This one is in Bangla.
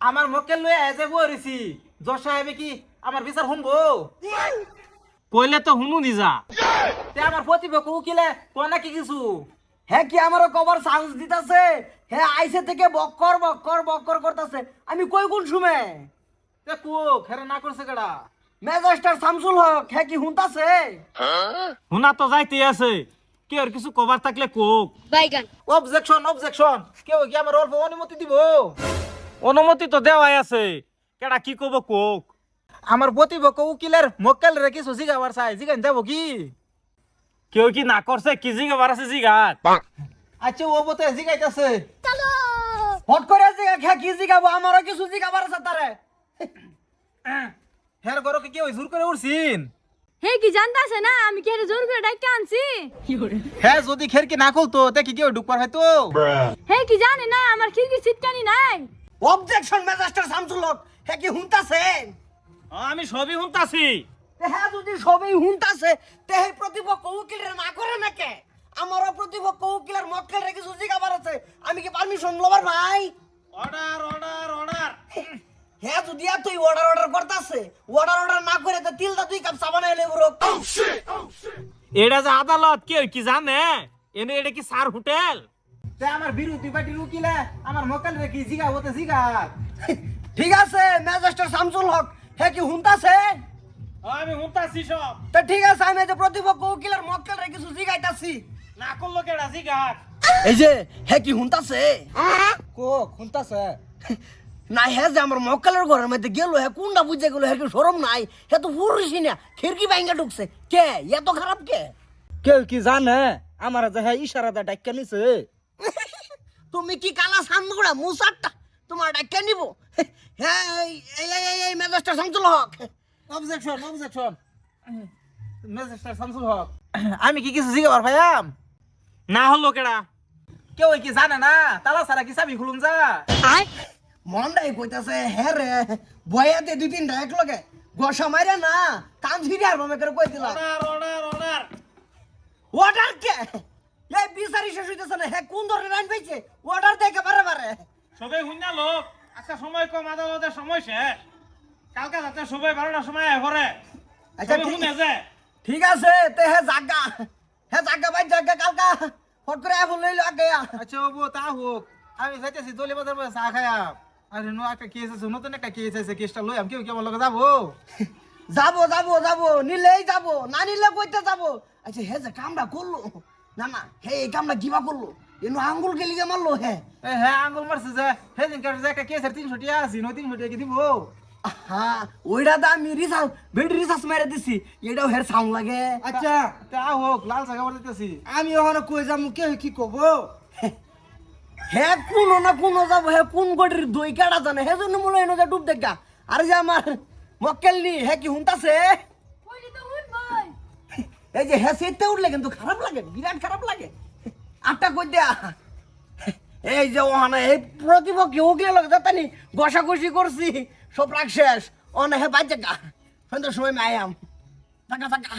আমার মক্কেল লয়ে এসে বরিছি জজ সাহেবে কি আমার বিচার শুনব? কইলে তো হুনু নিজা তে আমার প্রতিপক্ষ উকিলে কয় নাকি কিছু? হ্যাঁ কি আমার কবার চান্স দিতাছে? হ্যাঁ আইসে থেকে বক্কর বক্কর বক্কর করতেছে। আমি কই কোন সুমে তে কোক হেরে না করছে কেডা? ম্যাজিস্টার শামসুল হক হ্যাঁ কি হুনতাছে হুনা তো যাইতে আছে। কি আর কিছু কবার থাকলে কোক বাইগান। অবজেকশন অবজেকশন কেউ কি আমার অল্প অনুমতি দিব? অনুমতি তো দেওয়াই আছে। কেডা কি কব কোক? আমার প্রতিপক্ষ উকিলের মক্কেল রে কিছু জিগাবার চাই জিগান যাব কি? কেউ কি না করছে কি জিগা বাড়াছে জিগাত? আচ্ছা ও বতে জিগাইতাছে। হট করে জিগা খা কি জিগাবো? আমারও কিছু জিগাবার আছে তারে। হের গরকে কেউ জোর করে উঠছিন হে কি জানতাছে না? আমি কি জোর করে ডাইকে আনছি? হ্যাঁ যদি খেরকি না খুলতো তে কি কেউ ঢুকবার হয়তো? হে কি জানে না আমার খিড়কি সিটকানি নাই। অবজেকশন ম্যাজিস্টার শামসুল হক হ্যাঁ কি হুনতাছে আমি সবই হুনতাছি। হ্যাঁ যদি সবই হুনতাছে তে হে প্রতিপক্ষ উকিলের না করে নাকে? আমারও প্রতিপক্ষ উকিলের মক্কেল রে কিছু জিগাবার আছে। আমি কি পারমিশন লবার ভাই? অর্ডার অর্ডার অর্ডার হ্যাঁ যদি তুই অর্ডার অর্ডার করতাছে অর্ডার অর্ডার না করে তো তিলটা তুই কাপ সাবান এলে বড় এটা যে আদালত কেউ কি জানে? এনে এটা কি সার হোটেল? তে আমার বিরোধী পার্টির উকিলে আমার জিগা জিগা? ঠিক আছে শামসুল হক হ্যাঁ কি হুনতাছে? আমি হুনতাছি সব। তো ঠিক আছে আমি এই যে প্রতিপক্ষ উকিলের মক্কেল রে কিছু জিগাইতাছি। না করল কেডা জিগাত এই যে কি হুনতাছে? না যে আমার মক্কেলের ঘরের মধ্যে গেল হ্যাঁ কোনটা বুঝে গেল হ্যাঁ কি সরম নাই? হ্যাঁ তো পুরুষই না খিড়কি ভাঙ্গা ঢুকছে। কে? এত খারাপ কে? কেউ কি জানে? আমার যে হ্যাঁ ইশারা দা ডাক্কা নিছে? তুমি কি কালা সামগুড়া মুসারটা? তোমার ডাক্কা নিব? হ্যাঁ এই এই magistrate Shamsul Haque. Objection objection magistrate Shamsul Haque. আমি কি কিছু জিগাবার ভাইয়াম না হলো কেডা? কেউ কি জানে না? তালা সারা কি চাবি খুলুন যা? মন্ডাই কইতাছে হ্যাঁ রে বয়াতে দুই তিনটা এক লগে গসা মাইরা না কান ছিড়ে আর মামে করে কই দিলা? অর্ডার অর্ডার অর্ডার অর্ডার কে? শেষ হইতেছে না হ্যাঁ কোন ধরনের আইন পাইছে? অর্ডার দেখে পারে পারে সবাই হুন্না লোক আজকে সময় কম আদালতের সময় শেষ। কালকে যাতে সবাই বারোটার সময় ঘরে। আচ্ছা, ঠিক- শুনে যে। ঠিক আছে তে হে জাগা। হে জাগা ভাই জাগা কালকা। ফট করে এখন লইলো আগে। আচ্ছা বাবু তা হোক। আমি যাইতেছি দলি বাজার বসে চা খাইয়া আরে নো একটা কেস আছে নতুন একটা কেস আছে কেসটা লই আমি কেউ কেমন লগে যাব? যাব যাব যাব নিলেই যাব না নিলে কইতে যাব। আচ্ছা হে যে কামটা করল। না না হে এই কামটা কিবা করল? এনো আঙ্গুল কে লিগে মারলো হে? হ্যাঁ আঙ্গুল মারছে যে। সেদিন কার যে একটা কেসের তিনশো টিয়া আছে নয় তিনশো টিয়া কি দিব? হ্যাঁ ওইটা তো আমি রিসার্চ বেড রিসার্চ মেরে দিছি। এটাও হের সাউন্ড লাগে। আচ্ছা তা হোক লাল চা খাবার দিতেছি আমি ওখানে কই যাব কে কি কব হে কোন না কোন যাব হে কোন গটির দই কাটা জানে? হে জন্য মনে হয় ডুব দেখা আর যে আমার মক্কেল নি হে কি হুনতাছে এই যে হে সেতে উঠলে কিন্তু খারাপ লাগে, বিরাট খারাপ লাগে। আটটা কই দেয়া? এই যে ওখানে এই প্রতিপক্ষে উগলে লোক জাতানি ঘষাঘষি করছি, সব রাগ শেষ। অনে হে বাজে গা। সন্ধ্যার সময় মায়াম টাকা টাকা।